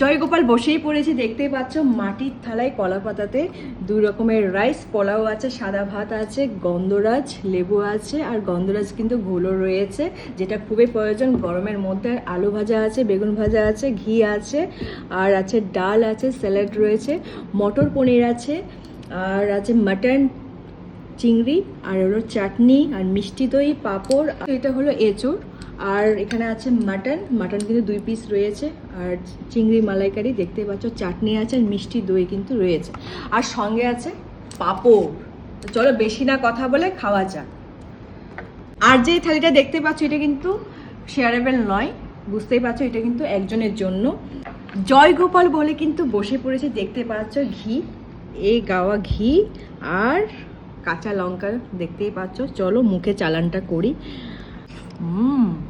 জয়গোপাল বসেই পড়েছে, দেখতেই পাচ্ছ, মাটির থালায় কলা পাতাতে। দুই রকমের রাইস পোলাও আছে, সাদা ভাত আছে, গন্ধরাজ, লেবু আছে, আর গন্ধরাজ কিন্তু ঘোলো রয়েছে, যেটা খুবই প্রয়োজন। গরমের মধ্যে আলু ভাজা আছে, বেগুন ভাজা আছে, ঘি আছে, আর আছে ডাল আছে, স্যালাড রয়েছে, মটর পনির আছে, আর আছে মাটন, চিংড়ি, আর হলো চাটনি, আর মিষ্টি দই, পাঁপড় এটা হলো এঁচড়। আর এখানে আছে মাটন। মাটন কিন্তু দুই পিস রয়েছে। আর চিংড়ি মালাইকারি দেখতে পাচ্ছ, চাটনি আছে আর মিষ্টি দই কিন্তু রয়েছে। আর সঙ্গে আছে পাঁপড়। চলো বেশি না কথা বলে খাওয়া যাক। আর যে থালিটা দেখতে পাচ্ছ, এটা কিন্তু শেয়ারেবেল নয়। বুঝতেই পারছ, এটা কিন্তু একজনের জন্য। জয় গোপাল বলে কিন্তু বসে পড়েছে, দেখতে পাচ্ছ ঘি। এই গাওয়া ঘি আর কাঁচা লঙ্কা দেখতেই পাচ্ছ। চলো মুখে চালানটা করি। হুম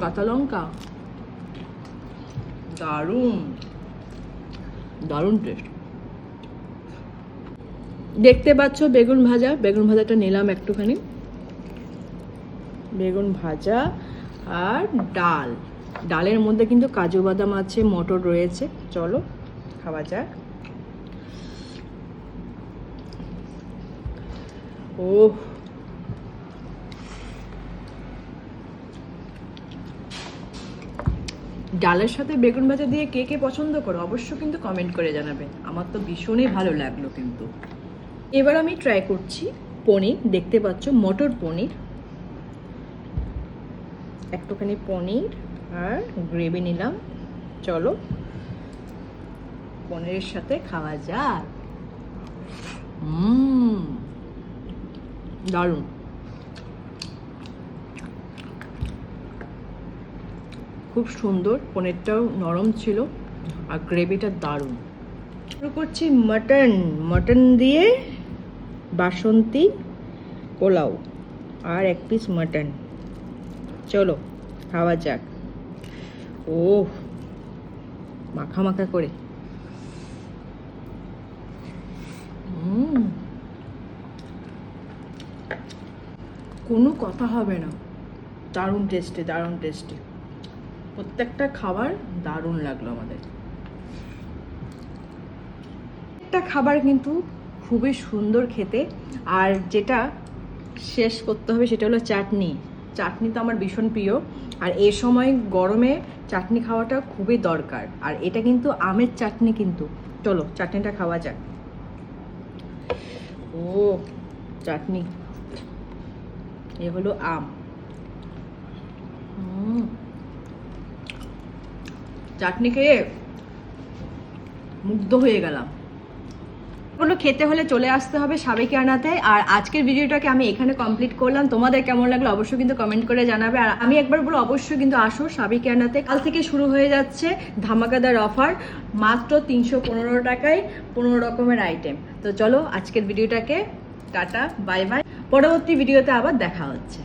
কাঁচা লঙ্কা দারুণ। দারুণ টেস্ট দেখতে পাচ্ছ বেগুন ভাজা। বেগুন ভাজাটা নিলাম একটুখানি। বেগুন ভাজা আর ডাল। ডালের মধ্যে কিন্তু কাজু বাদাম আছে, মটর রয়েছে। চলো, খাওয়া যাক। ও ডালের সাথে বেগুন ভাজা দিয়ে কে কে পছন্দ করো, অবশ্য কিন্তু কমেন্ট করে জানাবে। আমার তো ভীষণই ভালো লাগল কিন্তু। এবার আমি ট্রাই করছি পনির। দেখতে পাচ্ছ, মটর পনির। একটুখানি পনির আর গ্রেভি নিলাম। চলো, পনিরের সাথে খাওয়া যাক। দারুণ। খুব সুন্দর, পনিরটাও নরম ছিল আর গ্রেভিটা দারুণ। শুরু করছি মাটন। মাটন দিয়ে বাসন্তী, পোলাও আর এক পিস মাটন। চলো, খাওয়া যাক। ও মাখা মাখা করে। কোনো কথা হবে না। দারুণ টেস্টি দারুণ টেস্টি প্রত্যেকটা খাবার দারুণ লাগল আমাদের। একটা খাবার কিন্তু খুবই সুন্দর খেতে। আর যেটা শেষ করতে হবে সেটা হলো চাটনি। চাটনি তো আমার ভীষণ প্রিয়। আর এ সময় গরমে চাটনি খাওয়াটা খুবই দরকার। আর এটা কিন্তু আমের চাটনি কিন্তু। চলো, চাটনিটা খাওয়া যাক। ও, চাটনি। এ হলো আম। হুম। চাটনি খেয়ে মুগ্ধ হয়ে গেলাম। ওগুলো খেতে হলে চলে আসতে হবে সাবেকি আনাতে। আর আজকের ভিডিওটাকে আমি এখানে কমপ্লিট করলাম। তোমাদের কেমন লাগল অবশ্যই কিন্তু কমেন্ট করে জানাবে। আর আমি একবার বলো অবশ্যই কিন্তু আসো সাবেকি আনাতে। কাল থেকে শুরু হয়ে যাচ্ছে ধামাকাদার অফার মাত্র তিনশো পনেরো টাকায় পনেরো রকমের আইটেম তো চলো আজকের ভিডিওটাকে টাটা বাই বাই পরবর্তী ভিডিওতে আবার দেখা হচ্ছে।